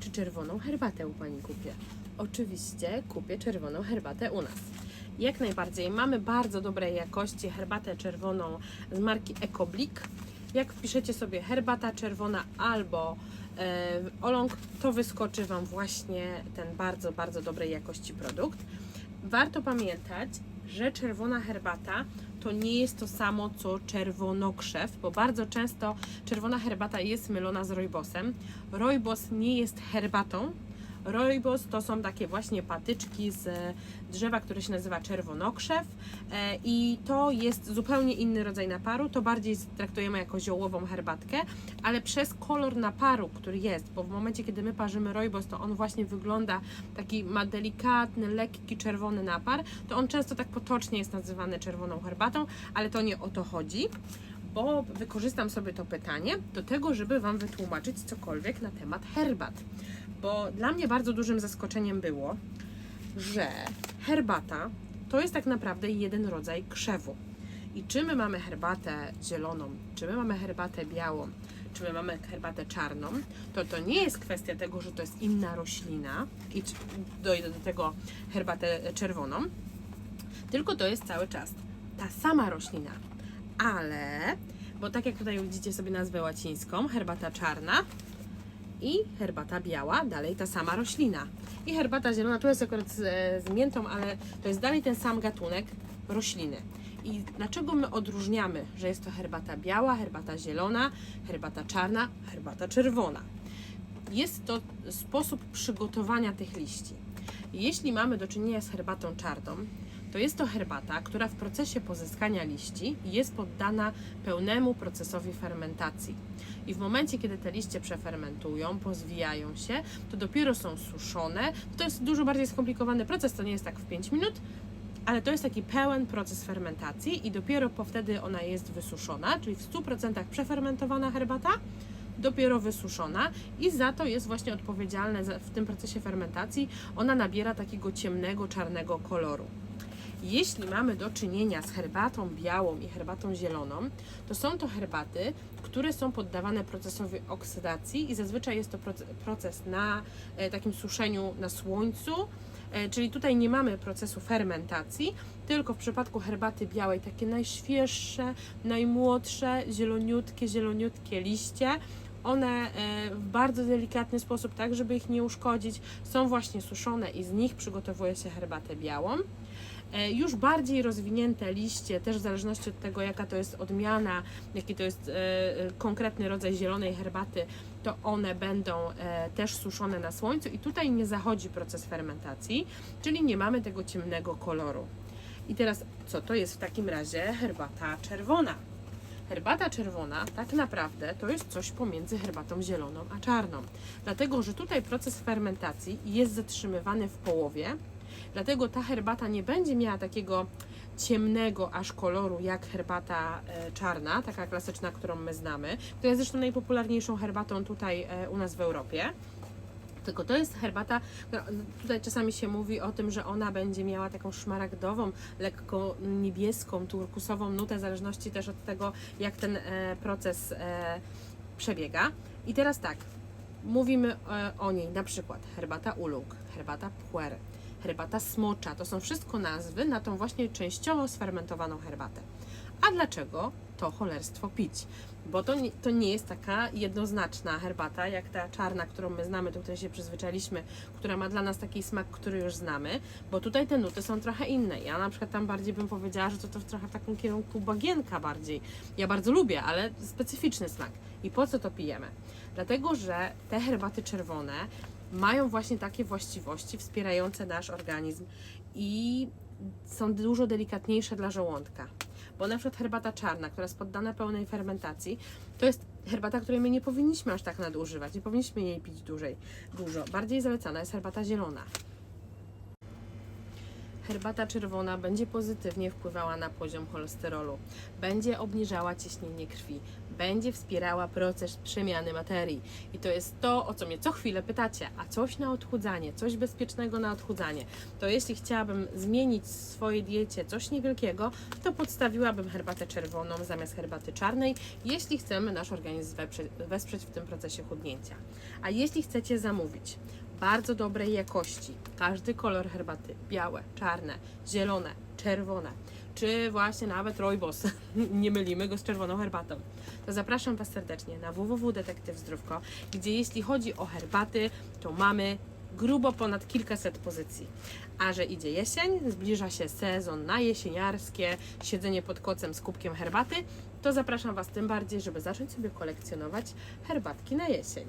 czy czerwoną herbatę u Pani kupię. Oczywiście kupię czerwoną herbatę u nas. Jak najbardziej. Mamy bardzo dobrej jakości herbatę czerwoną z marki Ecoblik. Jak wpiszecie sobie herbata czerwona albo e, oląg, to wyskoczy Wam właśnie ten bardzo, bardzo dobrej jakości produkt. Warto pamiętać, że czerwona herbata to nie jest to samo co czerwonokrzew, bo bardzo często czerwona herbata jest mylona z rojbosem. Rojbos nie jest herbatą. Rojbos to są takie właśnie patyczki z drzewa, które się nazywa czerwonokrzew e, i to jest zupełnie inny rodzaj naparu. To bardziej traktujemy jako ziołową herbatkę, ale przez kolor naparu, który jest, bo w momencie, kiedy my parzymy rojbos, to on właśnie wygląda taki, ma delikatny, lekki czerwony napar, to on często tak potocznie jest nazywany czerwoną herbatą, ale to nie o to chodzi bo wykorzystam sobie to pytanie do tego, żeby Wam wytłumaczyć cokolwiek na temat herbat. Bo dla mnie bardzo dużym zaskoczeniem było, że herbata to jest tak naprawdę jeden rodzaj krzewu. I czy my mamy herbatę zieloną, czy my mamy herbatę białą, czy my mamy herbatę czarną, to to nie jest kwestia tego, że to jest inna roślina i dojdę do tego herbatę czerwoną, tylko to jest cały czas ta sama roślina. Ale, bo tak jak tutaj widzicie sobie nazwę łacińską, herbata czarna i herbata biała, dalej ta sama roślina. I herbata zielona, tu jest akurat z, z miętą, ale to jest dalej ten sam gatunek rośliny. I dlaczego my odróżniamy, że jest to herbata biała, herbata zielona, herbata czarna, herbata czerwona? Jest to sposób przygotowania tych liści. Jeśli mamy do czynienia z herbatą czarną, to jest to herbata, która w procesie pozyskania liści jest poddana pełnemu procesowi fermentacji. I w momencie, kiedy te liście przefermentują, pozwijają się, to dopiero są suszone. To jest dużo bardziej skomplikowany proces, to nie jest tak w 5 minut, ale to jest taki pełen proces fermentacji i dopiero po wtedy ona jest wysuszona, czyli w 100% przefermentowana herbata, dopiero wysuszona i za to jest właśnie odpowiedzialne w tym procesie fermentacji. Ona nabiera takiego ciemnego, czarnego koloru. Jeśli mamy do czynienia z herbatą białą i herbatą zieloną, to są to herbaty, które są poddawane procesowi oksydacji i zazwyczaj jest to proce- proces na e, takim suszeniu na słońcu, e, czyli tutaj nie mamy procesu fermentacji, tylko w przypadku herbaty białej takie najświeższe, najmłodsze, zieloniutkie, zieloniutkie liście. One e, w bardzo delikatny sposób, tak żeby ich nie uszkodzić, są właśnie suszone i z nich przygotowuje się herbatę białą. E, Już bardziej rozwinięte liście, też w zależności od tego, jaka to jest odmiana, jaki to jest e, konkretny rodzaj zielonej herbaty, to one będą też suszone na słońcu i tutaj nie zachodzi proces fermentacji, czyli nie mamy tego ciemnego koloru. I teraz, co to jest w takim razie herbata czerwona? Herbata czerwona tak naprawdę to jest coś pomiędzy herbatą zieloną a czarną. Dlatego, że tutaj proces fermentacji jest zatrzymywany w połowie, dlatego ta herbata nie będzie miała takiego ciemnego aż koloru jak herbata e, czarna, taka klasyczna, którą my znamy, która jest zresztą najpopularniejszą herbatą tutaj e, u nas w Europie. Tylko to jest herbata, tutaj czasami się mówi o tym, że ona będzie miała taką szmaragdową, lekko niebieską, turkusową nutę, w zależności też od tego, jak ten e, proces e, przebiega. I teraz tak, mówimy e, o niej na przykład herbata uluk, herbata puer, herbata smocza. To są wszystko nazwy na tą właśnie częściowo sfermentowaną herbatę. A dlaczego to cholerstwo pić? Bo to nie, to nie jest taka jednoznaczna herbata, jak ta czarna, którą my znamy, do której się przyzwyczailiśmy, która ma dla nas taki smak, który już znamy, bo tutaj te nuty są trochę inne. Ja na przykład tam bardziej bym powiedziała, że to, to trochę w takim kierunku bagienka bardziej. Ja bardzo lubię, ale specyficzny smak. I po co to pijemy? Dlatego, że te herbaty czerwone mają właśnie takie właściwości wspierające nasz organizm i są dużo delikatniejsze dla żołądka. Bo na przykład herbata czarna, która jest poddana pełnej fermentacji, to jest herbata, której my nie powinniśmy aż tak nadużywać, nie powinniśmy jej pić dłużej, dużo. Bardziej zalecana jest herbata zielona. Herbata czerwona będzie pozytywnie wpływała na poziom cholesterolu, będzie obniżała ciśnienie krwi, będzie wspierała proces przemiany materii. I to jest to, o co mnie co chwilę pytacie, a coś na odchudzanie, coś bezpiecznego na odchudzanie. To jeśli chciałabym zmienić w swojej diecie coś niewielkiego, to podstawiłabym herbatę czerwoną zamiast herbaty czarnej, jeśli chcemy nasz organizm wesprzeć, w tym procesie chudnięcia. A jeśli chcecie zamówić bardzo dobrej jakości, każdy kolor herbaty, białe, czarne, zielone, czerwone, czy właśnie nawet rooibos, nie mylimy go z czerwoną herbatą, to zapraszam Was serdecznie na www.detektywzdrówko, gdzie jeśli chodzi o herbaty, to mamy grubo ponad kilkaset pozycji. A że idzie jesień, zbliża się sezon na jesieniarskie siedzenie pod kocem z kubkiem herbaty, to zapraszam Was tym bardziej, żeby zacząć sobie kolekcjonować herbatki na jesień.